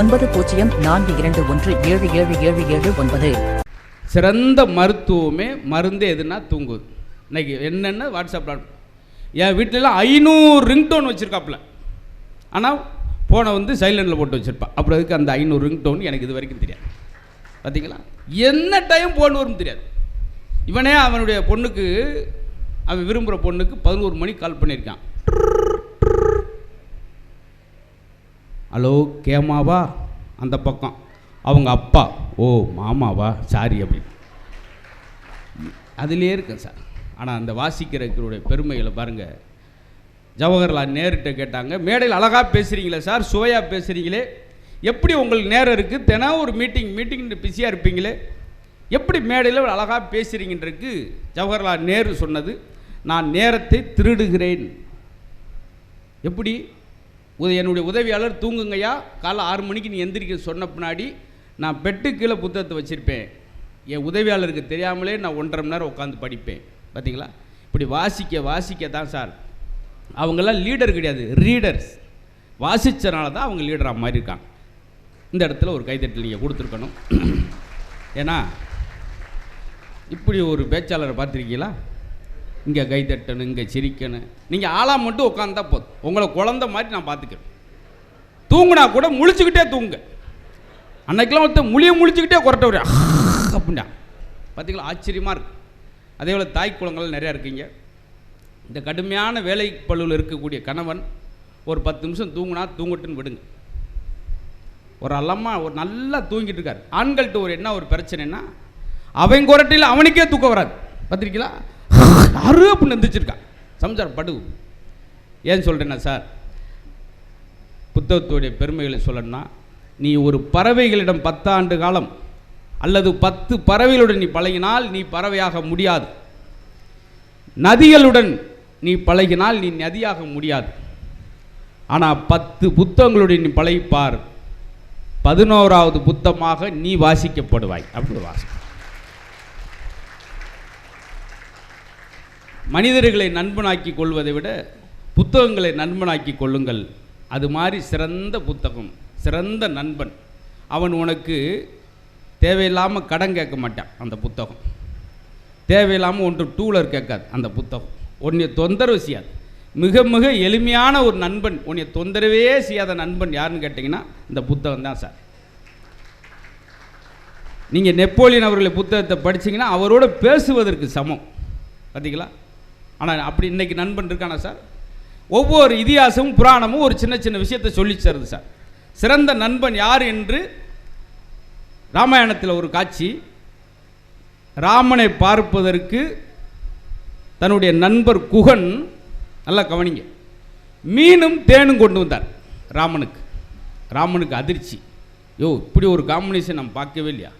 ஒன்பது பூஜ்ஜியம் நான்கு இரண்டு ஒன்று ஏழு ஏழு ஏழு ஏழு ஒன்பது. சிறந்த மருத்துவமே மருந்து எதுனா தூங்குது இன்னைக்கு என்னென்ன வாட்ஸ்அப்பில் என் வீட்டிலலாம் ஐநூறு ரிங்டோன் வச்சுருக்காப்புல. ஆனால் ஃபோனை வந்து சைலண்டில் போட்டு வச்சுருப்பான் அப்புறம் அதுக்கு அந்த ஐநூறு ரிங்டோன் எனக்கு இது வரைக்கும் தெரியாது. பார்த்தீங்களா என்ன டைம் ஃபோன் வரும் தெரியாது. இவனே அவனுடைய பொண்ணுக்கு அவன் விரும்புகிற பொண்ணுக்கு பதினோரு மணிக்கு கால் பண்ணியிருக்கான். ஹலோ கேமாவா? அந்த பக்கம். அவங்க அப்பா. ஓ மாமாவா? சாரி அப்படின்னு. அதிலே இருக்கேன் சார். ஆனால் அந்த வாசிக்கிறவருடைய பெருமைகளை பாருங்கள் ஜவஹர்லால் நேருகிட்ட கேட்டாங்க மேடையில் அழகாக பேசுகிறீங்களே சார் சுவையாக பேசுகிறீங்களே எப்படி உங்களுக்கு நேரம் இருக்குது தினம் ஒரு மீட்டிங் மீட்டிங் பிஸியாக இருப்பீங்களே. எப்படி மேடையில் அழகாக பேசுகிறீங்கன்றக்கு ஜவஹர்லால் நேரு சொன்னது நான் நேரத்தை திருடுகிறேன். எப்படி? உத- என்னுடைய உதவியாளர் தூங்குங்கய்யா காலை ஆறு மணிக்கு நீ எந்திரிக்க சொன்ன பின்னாடி நான் பெட்டு கீழே புத்தகத்தை வச்சுருப்பேன். என் உதவியாளருக்கு தெரியாமலே நான் ஒன்றரை மணி நேரம் உட்காந்து படிப்பேன். பார்த்தீங்களா இப்படி வாசிக்க வாசிக்க தான் சார். அவங்கெல்லாம் லீடர் கிடையாது ரீடர்ஸ் வாசித்தனால தான் அவங்க லீடராக மாதிரி இருக்காங்க. இந்த இடத்துல ஒரு கைத்தட்டல் நீங்கள் கொடுத்துருக்கணும். ஏன்னா இப்படி ஒரு பேச்சாளரை பார்த்துருக்கீங்களா? இங்கே கைத்தட்டணும் இங்கே சிரிக்கணும். நீங்கள் ஆளாக மட்டும் உட்காந்தா போதும். உங்களை குழந்த மாதிரி நான் பார்த்துக்கிறேன். தூங்குனா கூட முழிச்சுக்கிட்டே தூங்குங்க. அன்னைக்கெல்லாம் ஒருத்தர் முழிய முழிச்சுக்கிட்டே குரட்ட ஒரு அப்படின்னா. பார்த்தீங்களா ஆச்சரியமாக இருக்குது அதே போல் தாய் குளங்கள் நிறையா இருக்கீங்க. இந்த கடுமையான வேலை பழுவில் இருக்கக்கூடிய கணவன் ஒரு பத்து நிமிஷம் தூங்குனா தூங்கட்டுன்னு விடுங்க. ஒரு அல்லம்மா ஒரு நல்லா தூங்கிட்டு இருக்கார். ஆண்கள்கிட்ட ஒரு என்ன ஒரு பிரச்சனைனா அவன் குரட்டையில் அவனுக்கே தூக்கம் வராது. பார்த்துருக்கீங்களா யாரு அப்படின்னு எந்திரிச்சிருக்கான் சம்சார் படு. ஏன் சொல்கிறேன்னா சார் புத்தகத்துடைய பெருமைகளை சொல்லணும்னா நீ ஒரு பறவைகளிடம் பத்தாண்டு காலம் அல்லது பத்து பறவைகளுடன் நீ பழகினால் நீ பறவையாக முடியாது. நதிகளுடன் நீ பழகினால் நீ நதியாக முடியாது. ஆனால் பத்து புத்தகங்களுடன் நீ பழகிப்பார். பதினோராவது புத்தமாக நீ வாசிக்கப்படுவாய். அப்படி வாசி மனிதர்களை நண்பனாக்கி கொள்வதை விட புத்தகங்களை நண்பனாக்கி கொள்ளுங்கள். அது மாதிரி சிறந்த புத்தகம் சிறந்த நண்பன். அவன் உனக்கு தேவையில்லாமல் கடன் கேட்க மாட்டான் அந்த புத்தகம். தேவையில்லாமல் ஒன்று டூலர் கேட்காது அந்த புத்தகம். உன்னை தொந்தரவு செய்யாது. மிக மிக எளிமையான ஒரு நண்பன் உன்னை தொந்தரவே செய்யாத நண்பன் யாருன்னு கேட்டிங்கன்னா இந்த புத்தகம் தான் சார். நீங்கள் நெப்போலியன் அவர்களை புத்தகத்தை படிச்சீங்கன்னா அவரோட பேசுவதற்கு சமம். பார்த்தீங்களா ஆனால் அப்படி இன்றைக்கி நண்பன் இருக்கானா சார்? ஒவ்வொரு இதிகாசமும் புராணமும் ஒரு சின்ன சின்ன விஷயத்தை சொல்லி தருது சார். சிறந்த நண்பன் யார் என்று ராமாயணத்தில் ஒரு காட்சி. ராமனை பார்ப்பதற்கு தன்னுடைய நண்பர் குகன் நல்லா கவனிங்க. மீனும் தேனும் கொண்டு வந்தார் ராமனுக்கு. ராமனுக்கு அதிர்ச்சி. யோ இப்படி ஒரு காம்பினேஷன் நம்ம பார்க்கவே இல்லையா?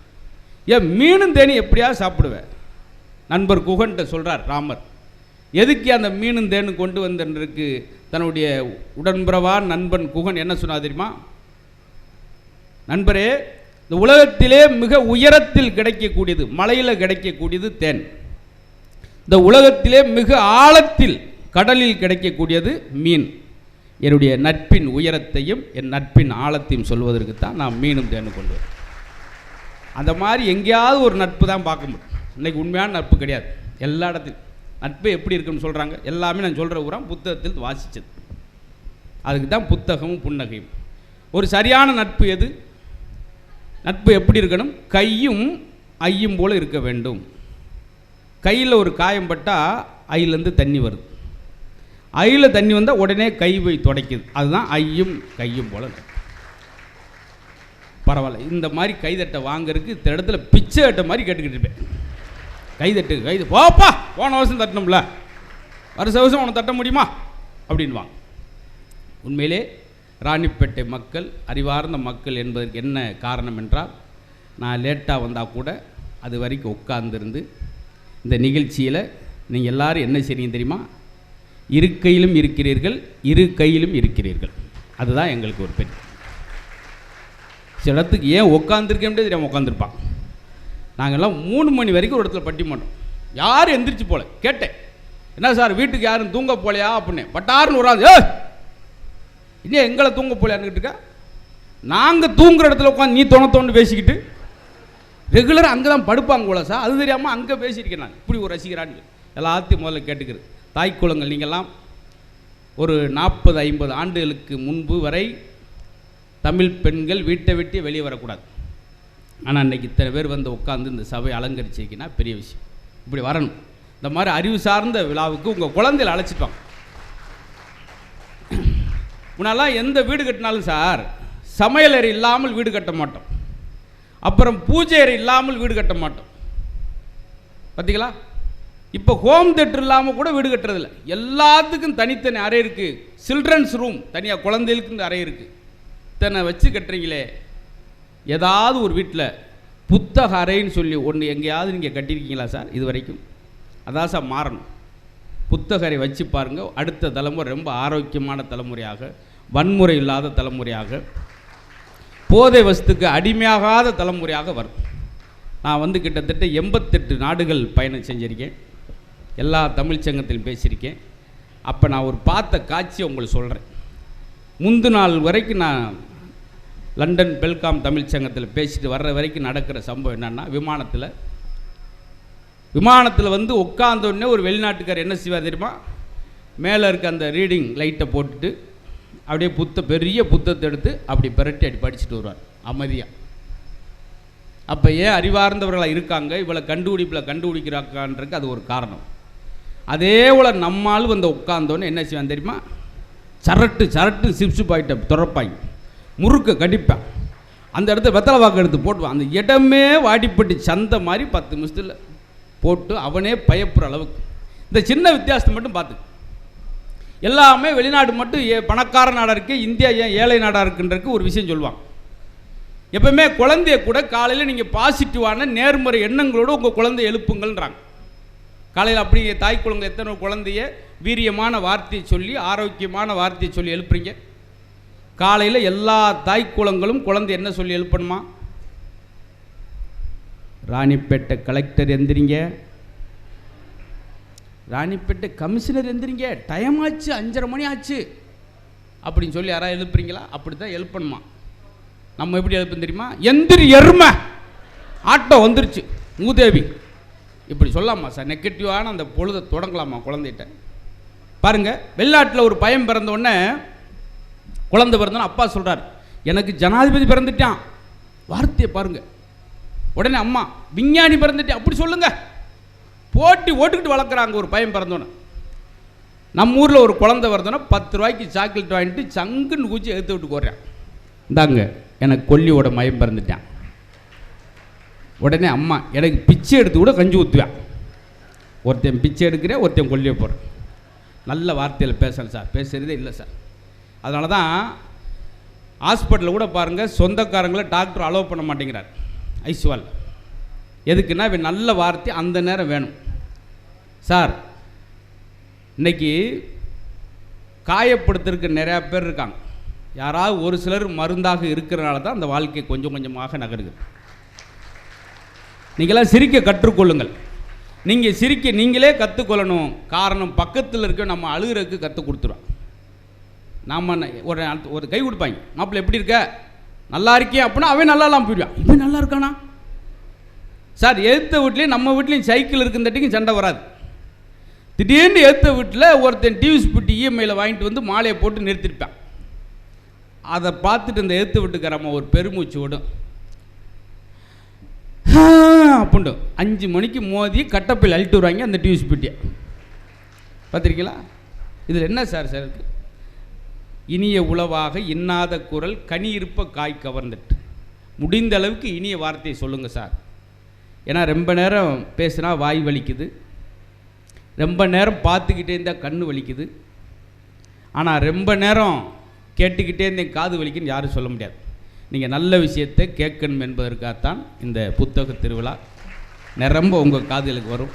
ஏன் மீனும் தேனி எப்படியா சாப்பிடுவேன்? நண்பர் குகன்ட்ட சொல்கிறார் ராமர். எதுக்கு அந்த மீனும் தேனும் கொண்டு வந்தன்றிருக்கு தன்னுடைய உடன்பிறவா நண்பன் குகன் என்ன சொன்னா தெரியுமா? நண்பரே இந்த உலகத்திலே மிக உயரத்தில் கிடைக்கக்கூடியது மலையில் கிடைக்கக்கூடியது தேன். இந்த உலகத்திலே மிக ஆழத்தில் கடலில் கிடைக்கக்கூடியது மீன். என்னுடைய நட்பின் உயரத்தையும் என் நட்பின் ஆழத்தையும் சொல்வதற்கு தான் நான் மீனும் தேனும் கொண்டு வரேன் அந்த மாதிரி எங்கேயாவது ஒரு நட்பு தான் பார்க்க முடியும். இன்னைக்கு உண்மையான நட்பு கிடையாது. எல்லா இடத்துலையும் நட்பு எப்படி இருக்குன்னு சொல்கிறாங்க எல்லாமே நான் சொல்கிற உரம் புத்தகத்தில் வாசித்தது அதுக்கு தான் புத்தகமும் புன்னகையும். ஒரு சரியான நட்பு எது? நட்பு எப்படி இருக்கணும்? கையும் ஐயும் போல் இருக்க வேண்டும். கையில் ஒரு காயம் பட்டால் ஐயிலேருந்து தண்ணி வருது. ஐயில் தண்ணி வந்தால் உடனே கை போய் துடைக்குது. அதுதான் ஐயும் கையும் போல பரவாயில்ல. இந்த மாதிரி கைதட்டை வாங்குறதுக்கு இந்த இடத்துல பிச்சை கட்ட மாதிரி கேட்டுக்கிட்டு இருப்பேன். கைதட்டு கைது போப்பா போன வருஷம் தட்டணும்ல. வருஷ வருஷம் உனக்கு தட்ட முடியுமா? அப்படின்வாங்க உண்மையிலே ராணிப்பேட்டை மக்கள் அறிவார்ந்த மக்கள் என்பதற்கு என்ன காரணம் என்றால் நான் லேட்டாக வந்தால் கூட அது வரைக்கும் உட்கார்ந்துருந்து இந்த நிகழ்ச்சியில் நீங்கள் எல்லாரும் என்ன செய்றீங்க தெரியுமா? இரு கையிலும் இருக்கிறீர்கள் இரு கையிலும் இருக்கிறீர்கள். அதுதான் எங்களுக்கு ஒரு பெரிய சில இடத்துக்கு ஏன் உட்காந்துருக்கேன் தெரியாமல் உட்காந்துருப்பான் நாங்கள்லாம் மூணு மணி வரைக்கும் ஒரு இடத்துல பட்டி மாட்டோம். யாரும் எந்திரிச்சு போல. கேட்டேன். என்ன சார் வீட்டுக்கு யாரும் தூங்க போலையா அப்படின்னு. பட்டாருன்னு ஒரு ஆள் ஏ இன்னும் எங்களை தூங்க போலையான்னு இருக்கா. நாங்கள் தூங்குற இடத்துல உட்காந்து நீ தோண தோண்டு பேசிக்கிட்டு ரெகுலராக அங்கே தான் படுப்பாங்க போல சார். அது தெரியாமல் அங்கே பேசியிருக்கேன் நான். இப்படி ஒரு ரசிகரான்னு எல்லாத்தையும் முதல்ல கேட்டுக்கிறது. தாய்க்குளங்கள் நீங்கள்லாம் ஒரு நாற்பது ஐம்பது ஆண்டுகளுக்கு முன்பு வரை தமிழ் பெண்கள் வீட்டை விட்டு வெளியே வரக்கூடாது. ஆனால் இன்னைக்கு இத்தனை பேர் வந்து உட்காந்து இந்த சபை அலங்கரிச்சிக்கினா பெரிய விஷயம். இப்படி வரணும். இந்த மாதிரி அறிவு சார்ந்த விழாவுக்கு உங்கள் குழந்தைகளை அழைச்சிட்டோம் முன்னெல்லாம் எந்த வீடு கட்டினாலும் சார் சமையலறை இல்லாமல் வீடு கட்ட மாட்டோம். அப்புறம் பூஜை அறை இல்லாமல் வீடு கட்ட மாட்டோம். பார்த்தீங்களா இப்போ ஹோம் தேட்டர் இல்லாமல் கூட வீடு கட்டுறதில்ல. எல்லாத்துக்கும் தனித்தனி அறை இருக்குது சில்ட்ரன்ஸ் ரூம் தனியாக குழந்தைகளுக்கு இந்த அறை இருக்குது இத்தனை வச்சு கட்டுறீங்களே. ஏதாவது ஒரு வீட்டில் புத்தக அறைன்னு சொல்லி ஒன்று எங்கேயாவது நீங்கள் கட்டியிருக்கீங்களா சார் இது வரைக்கும்? அதான் சார் மாறணும். புத்தக அறை வச்சு பாருங்கள் அடுத்த தலைமுறை ரொம்ப ஆரோக்கியமான தலைமுறையாக வன்முறை இல்லாத தலைமுறையாக போதை வஸ்துக்கு அடிமையாகாத தலைமுறையாக வரும். நான் வந்து கிட்டத்தட்ட எண்பத்தெட்டு நாடுகள் பயணம் செஞ்சுருக்கேன். எல்லா தமிழ்ச்சங்கத்திலும் பேசியிருக்கேன். அப்போ நான் ஒரு பார்த்த காட்சியை உங்களுக்கு சொல்கிறேன் முந்து நாள் வரைக்கும் நான் லண்டன் பெல்காம் தமிழ் சங்கத்தில் பேசிட்டு வர்ற வரைக்கும் நடக்கிற சம்பவம் என்னென்னா விமானத்தில் விமானத்தில் வந்து உட்காந்தோடனே ஒரு வெளிநாட்டுக்கார் என்ன செய்வார் தெரியுமா? மேலே இருக்க அந்த ரீடிங் லைட்டை போட்டுட்டு அப்படியே புத்த பெரிய புத்தத்தை எடுத்து அப்படி பிரட்டி அப்படி படிச்சுட்டு வருவார். அமைதியாக அப்போ ஏன் அறிவார்ந்தவர்களாக இருக்காங்க? இவளை கண்டுபிடிப்பில் கண்டுபிடிக்கிறாக்கான்றதுக்கு அது ஒரு காரணம். அதே போல் நம்மால் வந்து உட்காந்தோன்னு என்ன செய்வான் தெரியுமா? சரட்டு சரட்டு சிப்ஸு பாயிட்ட துறப்பாங்க முறுக்க கடிப்பேன். அந்த இடத்துல வெத்தலை வாக்கு எடுத்து போட்டுவான் அந்த இடமே வாடிப்பட்டு சந்தை மாதிரி பத்து நிமிஷத்தில் போட்டு அவனே பயப்படுற அளவுக்கு. இந்த சின்ன வித்தியாசத்தை மட்டும் பார்த்து. எல்லாமே வெளிநாடு மட்டும் ஏ பணக்கார நாடாக இருக்கு இந்தியா ஏன் ஏழை நாடாக இருக்குன்றதுக்கு ஒரு விஷயம் சொல்லுவாங்க எப்பவுமே குழந்தைய கூட காலையில் நீங்கள் பாசிட்டிவான நேர்முறை எண்ணங்களோடு உங்கள் குழந்தைய எழுப்புங்கள்ன்றாங்க. காலையில் அப்படி தாய் குழந்தை எத்தனை குழந்தைய வீரியமான வார்த்தையை சொல்லி ஆரோக்கியமான வார்த்தையை சொல்லி எழுப்புறீங்க. காலையில் எல்லா தாய் குளங்களும் குழந்தை என்ன சொல்லி எழுப்பணுமா? ராணிப்பேட்டை கலெக்டர் எந்திரிங்க. ராணிப்பேட்டை கமிஷனர் எந்திரிங்க. டைம் ஆச்சு அஞ்சரை மணி ஆச்சு. அப்படின்னு சொல்லி யாராவது எழுப்புறீங்களா? அப்படி தான் எழுப்பணுமா? நம்ம எப்படி எழுப்பணும் தெரியுமா? எந்திரி எருமை. ஆட்டோ வந்துருச்சு. மூதேவி. இப்படி சொல்லலாமா சார்? நெகட்டிவான அந்த பொழுதை தொடங்கலாமா குழந்தைகிட்ட? பாருங்கள் வெளிநாட்டில் ஒரு பயம் பிறந்த உடனே குழந்தை பிறந்தோன்னு அப்பா சொல்கிறார் எனக்கு ஜனாதிபதி பிறந்துட்டான். வார்த்தையை பாருங்கள் உடனே அம்மா விஞ்ஞானி பிறந்துட்டு அப்படி சொல்லுங்க. போட்டி ஓட்டுக்கிட்டு வளர்க்குறாங்க ஒரு பையன் பிறந்தோன்னே. நம்ம ஊரில் ஒரு குழந்தை பிறந்தோன்னா பத்து ரூபாய்க்கு சாக்லேட் வாங்கிட்டு சங்குன்னு குச்சி எடுத்து விட்டு போடுறேன். இந்தாங்க எனக்கு கொல்லியோட மயம் பிறந்துட்டான். உடனே அம்மா எனக்கு பிச்சை எடுத்து கூட கஞ்சி ஊற்றுவேன் ஒருத்தன் பிச்சை எடுக்கிறேன் ஒருத்தன் கொல்லியை போடுறேன். நல்ல வார்த்தையில் பேசலை சார். பேசுகிறதே இல்லை சார். அதனால தான் ஹாஸ்பிட்டலில் கூட பாருங்கள் சொந்தக்காரங்களை டாக்டர் அலோவ் பண்ண மாட்டேங்கிறார். ஐஸ்வால் எதுக்குன்னா நல்ல வார்த்தை அந்த நேரம் வேணும். சார் இன்னைக்கு காயப்படுத்துறதுக்கு நிறையா பேர் இருக்காங்க. யாராவது ஒரு சிலர் மருந்தாக இருக்கிறனால தான் அந்த வாழ்க்கை கொஞ்சம் கொஞ்சமாக நகருது. நீங்களாம் சிரிக்க கற்றுக்கொள்ளுங்கள். நீங்கள் சிரிக்க நீங்களே கற்றுக்கொள்ளணும் காரணம் பக்கத்தில் இருக்க நம்ம அழுகிறதுக்கு கற்றுக் கொடுத்துருவோம் நாம் ஒரு ஒரு கை கொடுப்பாங்க. மாப்பிள்ளை எப்படி இருக்க? நல்லா இருக்கே அப்படின்னா அவன் நல்லா இல்லாமல் போயிடுவான். இவன் நல்லா இருக்கானா? சார் எழுத்த வீட்லேயும் நம்ம வீட்லேயும் சைக்கிள் இருக்குன்றட்டிக்கும் சண்டை வராது. திடீர்னு எடுத்த வீட்டில் ஒருத்தன் டிவி ஸ்பிட்டு இஎம்ஐயில் வாங்கிட்டு வந்து மாலையை போட்டு நிறுத்திருப்பான். அதை பார்த்துட்டு இந்த எடுத்து வீட்டுக்காரம்மா ஒரு பெருமூச்சு விடும் அப்படின்ட்டு அஞ்சு மணிக்கு மோதி கட்டப்பையில் அழிட்டு வருவாங்க அந்த டிவி ஸ்பிட்டியை பார்த்துருக்கீங்களா? இதில் என்ன சார் சார் இருக்குது இனிய உளவாக இன்னாத குரல் கனி இருப்ப காய் கவர்ந்துட்டு. முடிந்த அளவுக்கு இனிய வார்த்தையை சொல்லுங்கள் சார். ஏன்னா ரொம்ப நேரம் பேசுனா வாய் வலிக்குது. ரொம்ப நேரம் பார்த்துக்கிட்டே இருந்தால் கண் வலிக்குது. ஆனால் ரொம்ப நேரம் கேட்டுக்கிட்டே இருந்தேன் காது வலிக்குன்னு யாரும் சொல்ல முடியாது. நீங்கள் நல்ல விஷயத்தை கேட்கணும் என்பதற்காகத்தான் இந்த புத்தக திருவிழா. நிரம்ப உங்கள் காதுகளுக்கு வரும்.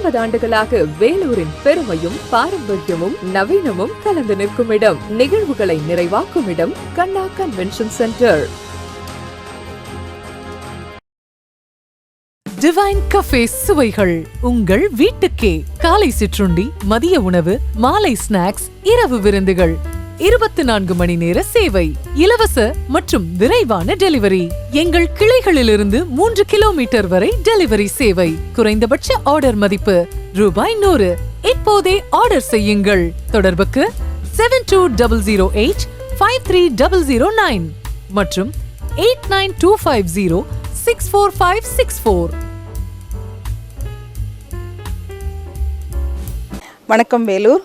ஐம்பது ஆண்டுகளாக வேலூரின் பெருமையும் பாரம்பரியமும் நவீனமும் கலந்து நிற்கும் இடம். நிகழ்வுகளை நிறைவாக்கும் இடம் Kanna convention centre divine cafe சுவைகள் உங்கள் வீட்டுக்கே. காலை சிற்றுண்டி மதிய உணவு மாலை ஸ்நாக்ஸ் இரவு விருந்துகள். இருபத்தி நான்கு மணி நேர சேவை. இலவச மற்றும் விரைவான டெலிவரி. எங்கள் கிளைகளிலிருந்து மூன்று கிலோமீட்டர் வரை டெலிவரி சேவை. குறைந்தபட்ச ஆர்டர் மதிப்பு ரூபாய் நூறு. இப்போதே ஆர்டர் செய்யுங்கள். தொடர்புக்கு seven two double zero eight five three double zero nine மற்றும் eight nine two five zero six four five six four. வணக்கம் Vellore.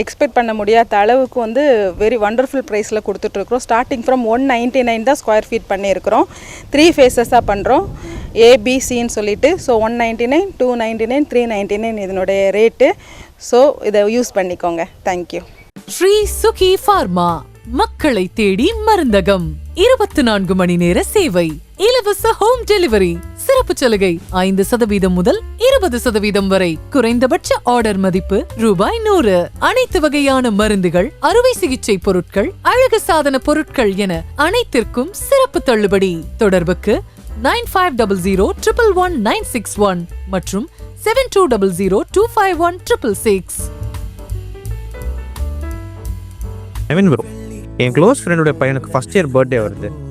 எக்ஸ்பெக்ட் பண்ண முடியாத அளவுக்கு வந்து வெரி வண்டர்ஃபுல் ப்ரைஸில் கொடுத்துட்ருக்குறோம். Starting from one ninety nine தான் ஸ்கொயர் ஃபீட் பண்ணியிருக்கிறோம். Three ஃபேஸஸாக பண்ணுறோம் ஏபிசின்னு சொல்லிட்டு so one ninety nine two ninety nine three ninety nine இதனுடைய ரேட்டு ஸோ இதை யூஸ் பண்ணிக்கோங்க. Thank you Shri Sugi Pharma மக்களை தேடி மருந்தகம். இருபத்தி நான்கு மணி நேர சேவை. இலவச ஹோம் டெலிவரி சிறப்பு சலுகை ஐந்து சதவீதம் முதல் இருபது சதவீதம் வரை. குறைந்தபட்ச ஆர்டர் மதிப்பு ரூபாய் நூறு. அனைத்து வகையான மருந்துகள் அறுவை சிகிச்சை பொருட்கள் அழகு சாதன பொருட்கள் என அனைத்திற்கும் சிறப்பு தள்ளுபடி. தொடர்புக்கு nine five double zero triple one nine six one மற்றும் seven two double zero two five one triple six. என் க்ளோஸ் ஃப்ரெண்டோட பையனுக்கு ஃபர்ஸ்ட் இயர் பர்த்டே வருது.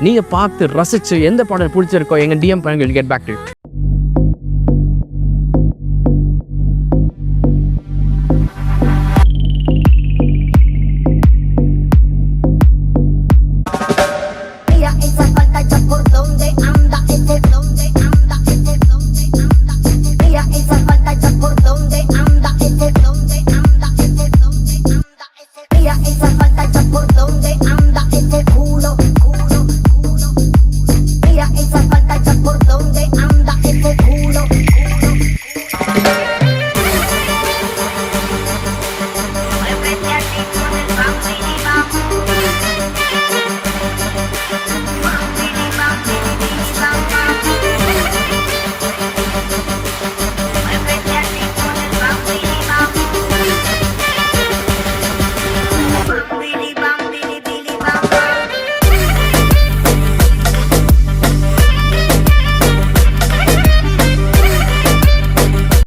நீங்கள் பார்த்து ரசிச்சு எந்த பாடல் பிடிச்சிருக்கோ எங்கள் டிஎம் பண்ணுங்க கெட் பேக் டு